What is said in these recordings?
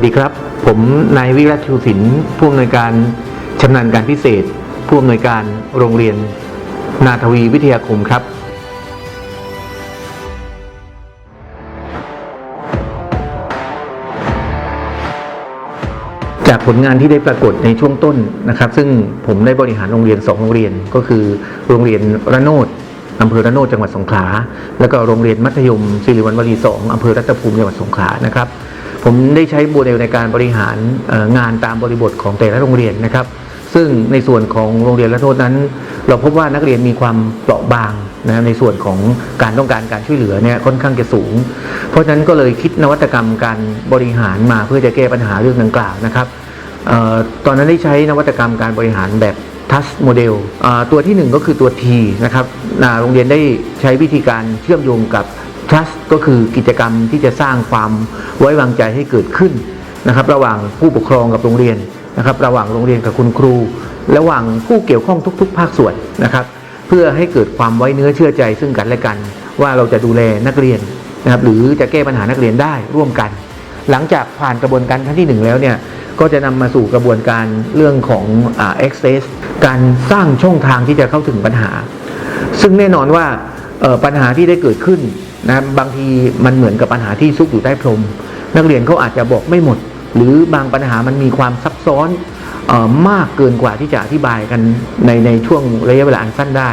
วัสดีครับ ผมนายวิรัตชูศิลป์ผู้อำนวยการชำนาญการพิเศษ ผู้อำนวยการโรงเรียน นาทวีวิทยาคมครับ จากผลงานที่ได้ปรากฏในช่วงต้นนะครับ ซึ่งผมได้บริหารโรงเรียน 2 โรงเรียน ก็คือโรงเรียนระโนดอำเภอระโนดจังหวัดสงขลา แล้วก็โรงเรียนมัธยมศิริวัณวรีสองอำเภอรัตภูมิจังหวัดสงขลานะครับ ผมได้ใช้โมเดลในการบริหารงานตามบริบทของแต่ละโรงเรียนนะครับ ซึ่งในส่วนของโรงเรียนระโนดนั้น เราพบว่านักเรียนมีความเปราะบางนะในส่วนของการต้องการการช่วยเหลือเนี่ยค่อนข้างจะสูง เพราะฉะนั้นก็เลยคิดนวัตกรรมการบริหารมาเพื่อจะแก้ปัญหาเรื่องดังกล่าวนะครับออตอนนั้นได้ใช้นวัตกรรมการบริหารแบบทัชโมเดลตัวที่หนึ่งก็คือตัว T นะครับโรงเรียนได้ใช้วิธีการเชื่อมโยงกับ Trust ก็คือกิจกรรมที่จะสร้างความไว้วางใจให้เกิดขึ้นนะครับ ระหว่างผู้ปกครองกับโรงเรียนนะครับ ระหว่างโรงเรียนกับคุณครู ระหว่างผู้เกี่ยวข้องทุก ๆ ภาคส่วนนะครับ เพื่อให้เกิดความไว้เนื้อเชื่อใจซึ่งกันและกัน ว่าเราจะดูแลนักเรียนนะครับหรือจะแก้ปัญหานักเรียนได้ร่วมกัน หลังจากผ่านกระบวนการขั้นที่หนึ่งแล้วเนี่ยก็จะนำมาสู่กระบวนการเรื่องของอ่า access การสร้างช่องทางที่จะเข้าถึงปัญหา ซึ่งแน่นอนว่าปัญหาที่ได้เกิดขึ้น นะบางทีมันเหมือนกับปัญหาที่ซุกอยู่ใต้พรม นักเรียนเขาอาจจะบอกไม่หมด หรือบางปัญหามันมีความซับซ้อนออมากเกินกว่าที่จะอธิบายกันในในช่วงระยะเวลาอันสั้นได้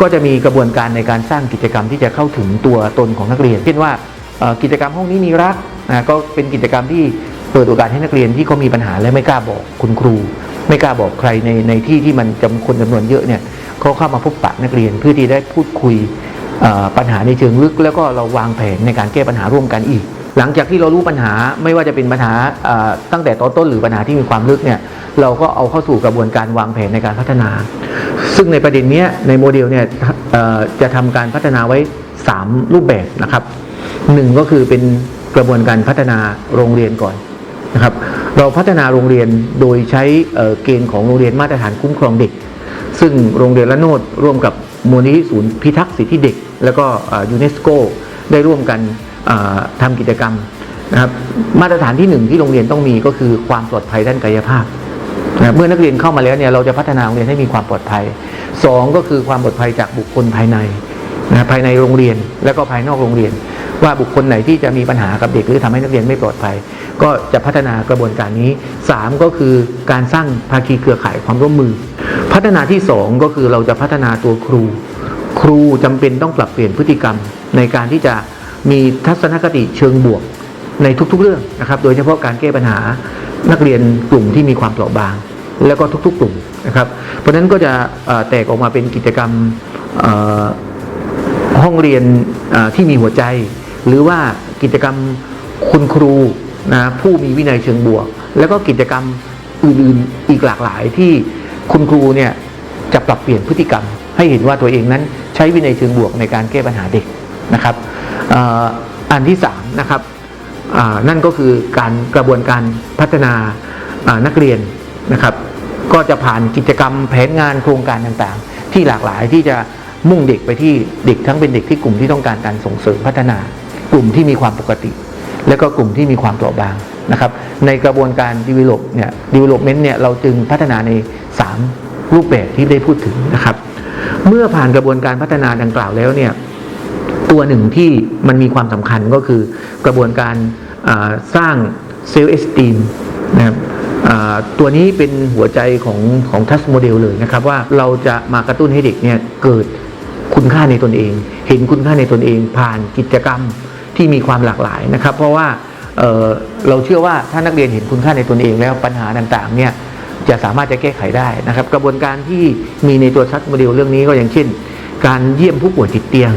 ก็จะมีกระบวนการในการสร้างกิจกรรมที่จะเข้าถึงตัวตนของนักเรียน เช่นว่ากิจกรรมห้องนี้มีรักนะก็เป็นกิจกรรมที่เปิดโอกาสให้นักเรียนที่เขามีปัญหาและไม่กล้าบอกคุณครู ไม่กล้าบอกใครในในที่ที่มันจำคนจำนวนเยอะเนี่ยเขาเข้ามาพบปะนักเรียนเพื่อที่ได้พูดคุย ปัญหาในเชิงลึกแล้วก็เราวางแผนในการแก้ปัญหาร่วมกันอีก หลังจากที่เรารู้ปัญหาไม่ว่าจะเป็นปัญหาตั้งแต่ตอนต้นหรือปัญหาที่มีความลึกเนี่ยเราก็เอาเข้าสู่กระบวนการวางแผนในการพัฒนา ซึ่งในประเด็นนี้ในโมเดลเนี่ยจะทำการพัฒนาไว้ 3 รูปแบบนะครับหนึ่งก็คือเป็นกระบวนการพัฒนาโรงเรียนก่อนนะครับเราพัฒนาโรงเรียนโดยใช้เกณฑ์ของโรงเรียนมาตรฐานคุ้มครองเด็ก ซึ่งโรงเรียนละโนดร่วมกับ มูลนิธิศูนย์พิทักษ์สิทธิเด็ก แล้วก็ยูเนสโกได้ร่วมกันทำทำกิจกรรมนะครับมาตรฐานที่หนึ่งที่โรงเรียนต้องมีก็คือความปลอดภัยด้านกายภาพนะเมื่อนักเรียนเข้ามาแล้วเนี่ยเราจะพัฒนาโรงเรียนให้มีความปลอดภัยสองก็คือความปลอดภัยจากบุคคลภายในนะภายในโรงเรียนและก็ภายนอกโรงเรียน ว่าบุคคลไหนที่จะมีปัญหากับเด็กหรือทำให้นักเรียนไม่ปลอดภัย ก็จะพัฒนากระบวนการนี้สามก็คือการสร้างภาคีเครือข่ายความร่วมมือ พัฒนาที่สองก็คือเราจะพัฒนาตัวครู ครูจำเป็นต้องปรับเปลี่ยนพฤติกรรม ในการที่จะมีทัศนคติเชิงบวกในทุกๆเรื่องนะครับ โดยเฉพาะการแก้ปัญหานักเรียนกลุ่มที่มีความเปราะบาง แล้วก็ทุกๆ กลุ่มนะครับ เพราะฉะนั้นก็จะแตกออกมาเป็นกิจกรรมห้องเรียนที่มีหัวใจ หรือว่ากิจกรรมคุณครูนะผู้มีวินัยเชิงบวก แล้วก็กิจกรรมอื่นๆอีกหลากหลายที่คุณครูเนี่ยจะปรับเปลี่ยนพฤติกรรม ให้เห็นว่าตัวเองนั้นใช้วินัยเชิงบวกในการแก้ปัญหาเด็กนะครับอ,อันที่สามนะครับนั่นก็คือการกระบวนการพัฒนานักเรียนนะครับ ก็จะผ่านกิจกรรมแผนงานโครงการต่างๆ ที่หลากหลายที่จะมุ่งเด็กไปที่เด็กทั้งเป็นเด็กที่กลุ่มที่ต้องการการส่งเสริมพัฒนา กลุ่มที่มีความปกติ และก็กลุ่มที่มีความเปราะบางนะครับในกระบวนการ develop เนี่ย development เนี่ยเราจึงพัฒนาใน 3 รูปแบบที่ได้พูดถึงนะครับ เมื่อผ่านกระบวนการพัฒนาดังกล่าวแล้วเนี่ยตัวหนึ่งที่มันมีความสำคัญก็คือกระบวนการสร้างเซลล์เอสตีมนะครับตัวนี้เป็นหัวใจของของทัสโมเดลเลยนะครับ ว่าเราจะมากระตุ้นให้เด็กเนี่ยเกิดคุณค่าในตนเอง เห็นคุณค่าในตนเองผ่านกิจกรรม ที่มีความหลากหลายนะครับ เพราะว่าเเราเชื่อว่าถ้านักเรียนเห็นคุณค่าในตนเองแล้วปัญหาต่างๆเนี่ยจะสามารถจะแก้ไขได้นะครับ กระบวนการที่มีในตัวทัสโมเดลเรื่องนี้ก็อย่างเช่น การเยี่ยมผู้ป่วยติดเตียง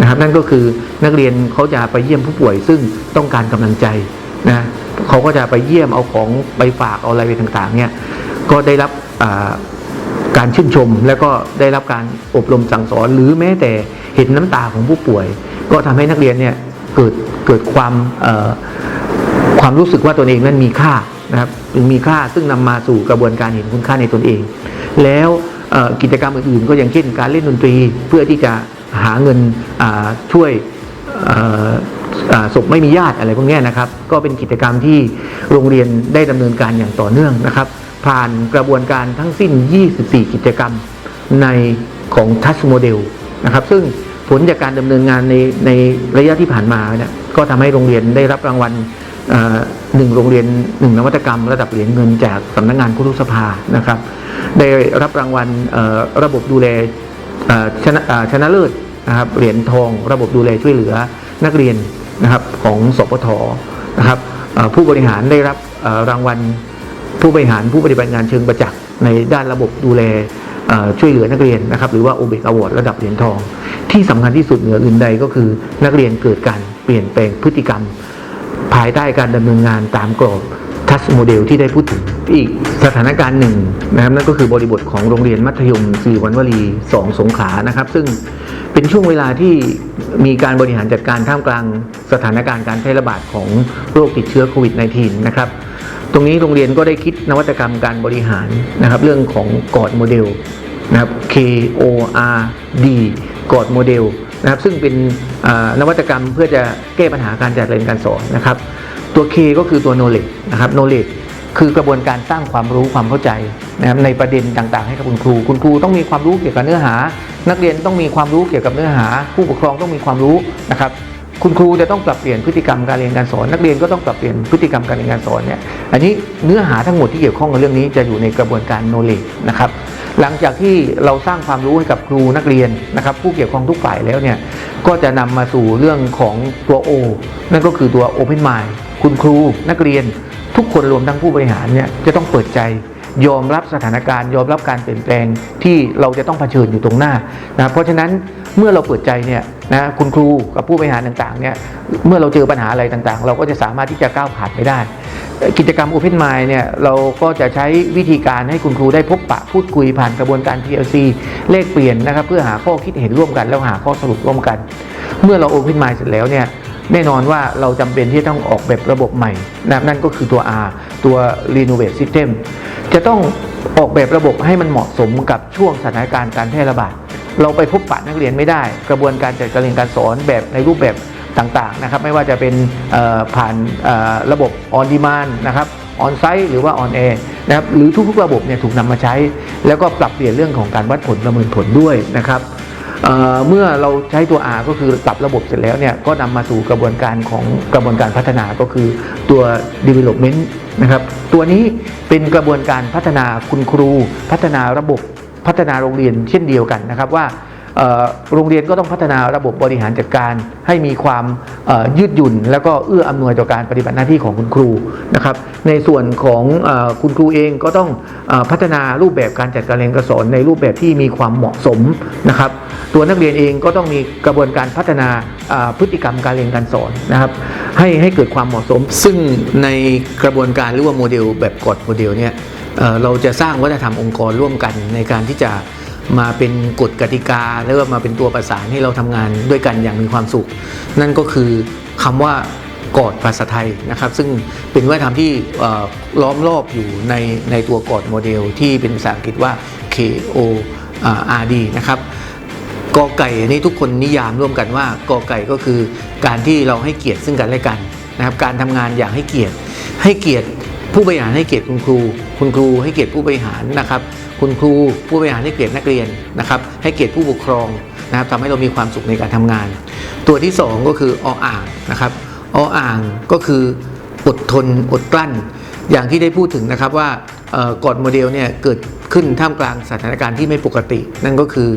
นะครับ นั่นก็คือนักเรียนเขาจะไปเยี่ยมผู้ป่วย ซึ่งต้องการกำลังใจนะเขาก็จะไปเยี่ยมเอาของไปฝากเอาอะไรไปต่างๆเนี่ยก็ได้รับการชื่นชมแล้วก็ได้รับการอบรมสั่งสอน หรือแม้แต่เห็นน้ำตาของผู้ป่วย ก็ทำให้นักเรียนเนี่ย เกิดเกิดความความรู้สึกว่าตนเองนั้นมีค่านะครับมีค่าซึ่งนำมาสู่กระบวนการเห็นคุณค่าในตนเอง แล้วกิจกรรมอื่นๆ ก็อย่างเช่นการเล่นดนตรีเพื่อที่จะหาเงินช่วยศพไม่มีญาติอะไรพวกนี้นะครับ ก็เป็นกิจกรรมที่โรงเรียนได้ดำเนินการอย่างต่อเนื่องนะครับ ผ่านกระบวนการทั้งสิ้น 24 กิจกรรมในของทัชโมเดลนะครับ ซึ่ง ผลจากการดำเนินงานในในระยะที่ผ่านมาเนี่ยก็ทำให้โรงเรียนได้รับรางวัลหนึ่งโรงเรียนหนึ่งนวัตกรรม ระดับเหรียญเงินจากสำนักงานคุรุสภานะครับ ได้รับรางวัลระบบดูแลชนะชนะเลิศนะครับเหรียญทอง ระบบดูแลช่วยเหลือนักเรียนนะครับของสปทนะครับผู้บริหารได้รับรางวัลผู้บริหารผู้ปฏิบัติงานเชิงประจักษ์ในด้านระบบดูแลช่วยเหลือนักเรียนนะครับหรือว่าโอเบกอวอร์ดระดับเหรียญทอง ที่สำคัญที่สุดเหนืออื่นใดก็คือนักเรียนเกิดการเปลี่ยนแปลงพฤติกรรม ภายใต้การดำเนินงานตามกรอบทัชโมเดลที่ได้พูดถึงอีกสถานการณ์หนึ่งนะครับนั่นก็คือบริบทของโรงเรียนมัธยมสิริวัณวลีสองสงขลานะครับ ซึ่งเป็นช่วงเวลาที่มีการบริหารจัดการท่ามกลางสถานการณ์การแพร่ระบาดของโรคติดเชื้อโควิด -19 นะครับตรงนี้โรงเรียนก็ได้คิดนวัตกรรมการบริหารนะครับ เรื่องของกอดโมเดลนะครับ K O R D กอดโมเดลนะครับซึ่งเป็นนวัตกรรมเพื่อจะแก้ปัญหาการจัดเรียนการสอนนะครับ ตัว K ก็คือตัว knowledge นะครับ knowledge คือกระบวนการสร้างความรู้ความเข้าใจนะครับในประเด็นต่างๆ ให้กับคุณครู คุณครูต้องมีความรู้เกี่ยวกับเนื้อหา นักเรียนต้องมีความรู้เกี่ยวกับเนื้อหา ผู้ปกครองต้องมีความรู้นะครับคุณครูจะต้องปรับเปลี่ยนพฤติกรรมการเรียนการสอน นักเรียนก็ต้องปรับเปลี่ยนพฤติกรรมการเรียนการสอนเนี่ยอันนี้เนื้อหาทั้งหมดที่เกี่ยวข้องกับเรื่องนี้จะอยู่ในกระบวนการ knowledge นะครับ หลังจากที่เราสร้างความรู้ให้กับครูนักเรียนนะครับ ผู้เกี่ยวข้องทุกฝ่ายแล้วเนี่ยก็จะนำมาสู่เรื่องของตัว O นั่นก็คือตัว open mind คุณครูนักเรียนทุกคนรวมทั้งผู้บริหารเนี่ยจะต้องเปิดใจยอมรับสถานการณ์ยอมรับการเปลี่ยนแปลงที่เราจะต้องเผชิญอยู่ตรงหน้านะเพราะฉะนั้นเมื่อเราเปิดใจเนี่ยนะคุณครูกับผู้บริหารต่างๆเนี่ยเมื่อเราเจอปัญหาอะไรต่างๆ เราก็จะสามารถที่จะก้าวผ่านไปได้ กิจกรรม Open Mind เนี่ยเราก็จะใช้วิธีการให้คุณครูได้พบปะพูดคุยผ่านกระบวนการ PLC เลขเปลี่ยนนะครับเพื่อหาข้อคิดเห็นร่วมกัน แล้วหาข้อสรุปร่วมกัน เมื่อเรา Open Mind เสร็จแล้วเนี่ยแน่นอนว่าเราจำเป็นที่ต้องออกแบบระบบใหม่นะนั่นก็คือตัว R ตัว Renovate System จะต้องออกแบบระบบให้มันเหมาะสมกับช่วงสถานการณ์การแพร่ระบาดเราไปพบปะนักเรียนไม่ได้ กระบวนการจัดการเรียนการสอนแบบในรูปแบบ ต่างๆนะครับไม่ว่าจะเป็นผ่านระบบ on demand นะครับ on site หรือว่า on air นะครับหรือทุกๆระบบเนี่ยถูกนำมาใช้ แล้วก็ปรับเปลี่ยนเรื่องของการวัดผลประเมินผลด้วยนะครับเเมื่อเราใช้ตัว R ก็คือปรับระบบเสร็จแล้วเนี่ยก็นำมาสู่กระบวนการของกระบวนการพัฒนาก็คือตัว development นะครับตัวนี้เป็นกระบวนการพัฒนาคุณครู พัฒนาระบบพัฒนาโรงเรียนเช่นเดียวกันนะครับว่า โรงเรียนก็ต้องพัฒนาระบบบริหารจัดการ ให้มีความยืดหยุ่น แล้วก็เอื้ออำนวยต่อการปฏิบัติหน้าที่ของคุณครูนะครับ ในส่วนของคุณครูเองก็ต้องพัฒนารูปแบบการจัดการเรียนการสอนในรูปแบบที่มีความเหมาะสมนะครับ ตัวนักเรียนเองก็ต้องมีกระบวนการพัฒนาพฤติกรรมการเรียนการสอนนะครับ ให้ให้เกิดความเหมาะสม ซึ่งในกระบวนการหรือว่าโมเดลแบบกฎโมเดลเนี่ยเราจะสร้างวัฒนธรรมองค์กรร่วมกันในการที่จะ มาเป็นกฎกติกาแล้วก็มาเป็นตัวประสานให้เราทำงานด้วยกันอย่างมีความสุข นั่นก็คือคำว่ากอดภาษาไทยนะครับ ซึ่งเป็นวัฒนธรรมที่ล้อมรอบอยู่ในในตัวกอดโมเดลที่เป็นภาษาอังกฤษว่า K O R D นะครับกอไก่นี้ทุกคนนิยามร่วมกันว่ากอไก่ก็คือการที่เราให้เกียรติซึ่งกันและกันนะครับการทำงานอย่างให้เกียรติ ให้เกียรติผู้บริหารให้เกียรติคุณครู คุณครูให้เกียรติผู้บริหารนะครับ คุณครูผู้บริหารให้เกียรตินักเรียนนะครับให้เกียรติผู้ปกครองนะครับทำให้เรามีความสุขในการทำงาน ตัวที่สองก็คือออ่างนะครับออ่างก็คืออดทนอดกลั้น อย่างที่ได้พูดถึงนะครับว่าเอ่อกฎโมเดลเนี่ยเกิดขึ้นท่ามกลางสถานการณ์ที่ไม่ปกติ นั่นก็คือ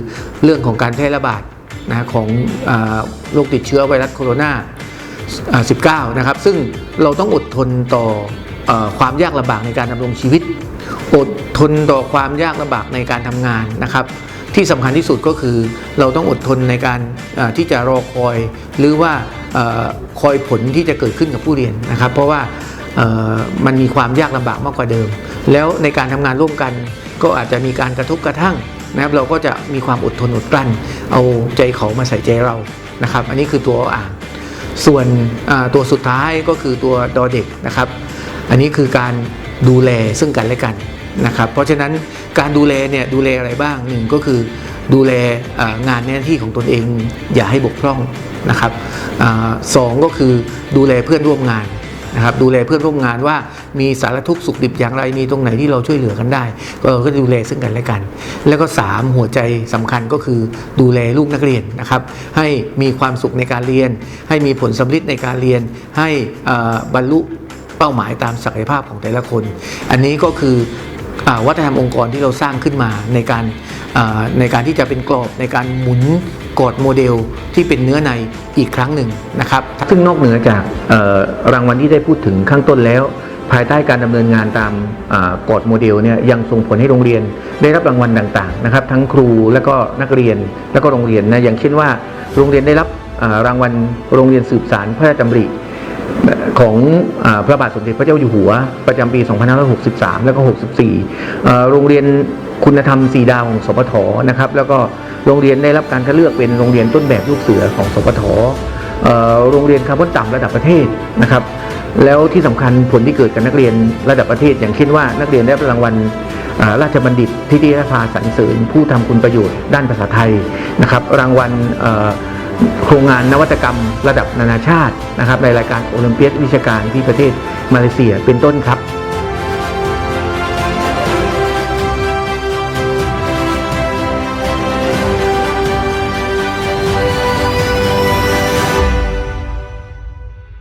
เรื่องของการแพร่ระบาดนะของอโรคติดเชื้อไวรัสโคโรนาอ่า19 นะครับ ซึ่งเราต้องอดทนต่อเออความยากลำบากในการดำรงชีวิต อดทนต่อความยากลำบากในการทำงานนะครับ ที่สำคัญที่สุดก็คือเราต้องอดทนในการที่จะรอคอย หรือว่าอคอยผลที่จะเกิดขึ้นกับผู้เรียนนะครับ เพราะว่ามันมีความยากลำบากมากกว่าเดิม แล้วในการทำงานร่วมกันก็อาจจะมีการกระทบกระทั่งนะครับเราก็จะมีความอดทนอดกลั้น เอาใจเขามาใส่ใจเรานะครับ อันนี้คือตัวอ่างส่วนตัวสุดท้ายก็คือตัวดอเด็กนะครับ อันนี้คือการดูแลซึ่งกันและกัน นะครับเพราะฉะนั้นการดูแลเนี่ยดูแลอะไรบ้างหนึ่งก็คือดูแลงานหน้าที่ของตนเองอย่าให้บกพร่องนะครับอสองก็คือดูแลเพื่อนร่วมงานนะครับดูแลเพื่อนร่วมงานว่ามีสารทุกข์สุขดิบอย่างไรมีตรงไหนที่เราช่วยเหลือกันได้ ก็ก็ดูแลซึ่งกันและกัน แล้วก็ 3 หัวใจสำคัญก็คือดูแลลูกนักเรียนนะครับให้มีความสุขในการเรียน ให้มีผลสำลิดในการเรียน ให้บรรลุเป้าหมายตามศักยภาพของแต่ละคน อันนี้ก็คือ วัฒนธรรมองค์กรที่เราสร้างขึ้นมาในการในการที่จะเป็นกรอบในการหมุนกอดโมเดลที่เป็นเนื้อในอีกครั้งหนึ่งนะครับซึ่งนอกเหนือจากรางวัลที่ได้พูดถึงข้างต้นแล้ว ภายใต้การดำเนินงานตามกอดโมเดลเนี่ยยังส่งผลให้โรงเรียนได้รับรางวัลต่างๆนะครับ ทั้งครูและก็นักเรียนและก็โรงเรียนนะอย่างเช่นว่า โรงเรียนได้รับรางวัลโรงเรียนสืบสารพระราชดำริ ของอพระบาทสมเด็จพระเจ้าอยู่หัว ประจำปี 2563 แล้วก็ 64 โรงเรียนคุณธรรมสีดาวของสปทนะครับแล้วก็โรงเรียนได้รับการคัดเลือกเป็นโรงเรียนต้นแบบลูกเสือของสปทโรงเรียนคาร์บอนต่ำระดับประเทศนะครับแล้วที่สำคัญผลที่เกิดกับนักเรียนระดับประเทศ อย่างเช่นว่านักเรียนได้รางวัลราชบัณฑิตที่ได้รับพาสรรเสริญผู้ทำคุณประโยชน์ด้านภาษาไทยนะครับรางวัล โครงงานนวัตกรรมระดับนานาชาตินะครับในรายการโอลิมเปียดวิชาการที่ประเทศมาเลเซียเป็นต้นครับ